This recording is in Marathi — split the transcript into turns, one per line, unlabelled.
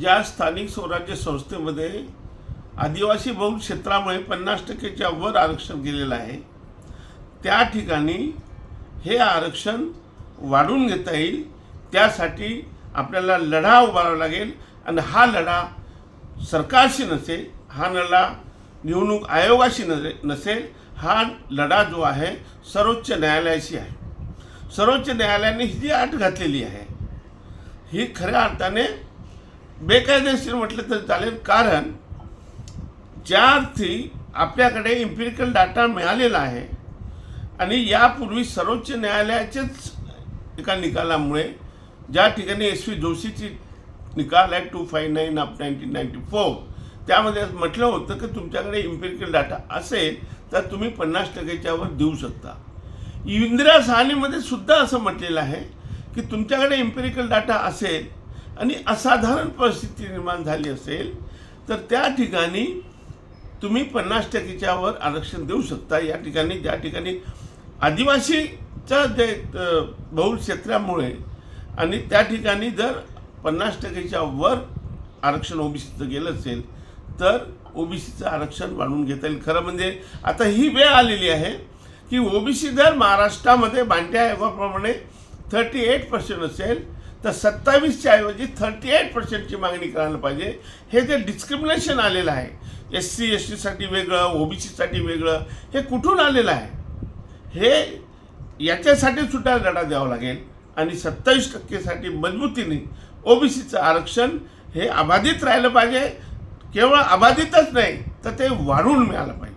ज्या स्थानिक स्वराज्य संस्थेमध्ये आदिवासी बहुल क्षेत्रामुळे पन्नास टक्क्याच्या वर आरक्षण केलेलं आहे त्या ठिकाणी हे आरक्षण वाढवून घेता येईल त्यासाठी आपल्याला लढा उभारावा लागेल आणि हा लढा सरकारशी नसेल हा लढा निवडणूक आयोगाशी नसे नसेल हा लढा जो आहे सर्वोच्च न्यायालयाशी आहे. सर्वोच्च न्यायालयाने ही जी अट घातलेली आहे ही खऱ्या अर्थाने बेकायदेशीर म्हटलं तर चालेल. कारण ज्या अर्थी आपल्याकडे इम्पिरिकल डाटा मिळालेला आहे आणि यापूर्वी सर्वोच्च न्यायालयाचेच एका निकालामुळे ज्या ठिकाणी एस व्ही जोशीची निकाल आहे two five nine of nineteen ninety four त्यामध्ये म्हटलं होतं की तुमच्याकडे इम्पिरिकल डाटा असेल तर तुम्ही पन्नास टक्केच्यावर वर देऊ शकता. इंदिरा सहानीमध्ये सुद्धा असं म्हटलेलं आहे की तुमच्याकडे इम्पिरिकल डाटा असेल आणि असाधारण परिस्थिती निर्माण झाली असेल तर त्या ठिकाणी तुम्ही पन्नास टक्केच्या वर आरक्षण देऊ शकता. या ठिकाणी ज्या ठिकाणी आदिवासीचं जे बहुल क्षेत्रामुळे आणि त्या ठिकाणी जर पन्नास टक्केच्या वर आरक्षण ओबीसीचं गेलं असेल तर ओबीसीचं आरक्षण वाढवून घेता येईल. खरं म्हणजे आता ही वेळ आलेली आहे की ओबीसी जर महाराष्ट्रामध्ये बांट्या आयोगाप्रमाणे थर्टी एट पर्सेंट असेल तर सत्तावीसच्या ऐवजी थर्टी एट पर्सेंटची मागणी करायला पाहिजे. हे जे डिस्क्रिमिनेशन आलेलं आहे एस सी एस टीसाठी वेगळं ओबीसीसाठी वेगळं हे कुठून आलेलं आहे? हे याच्यासाठी सुद्धा लढा द्यावा लागेल आणि सत्तावीस टक्केसाठी मजबूतीने ओबीसीचं आरक्षण हे अबाधित राहिलं पाहिजे. केवळ अबाधितच नाही तर ते वाढवून मिळालं पाहिजे.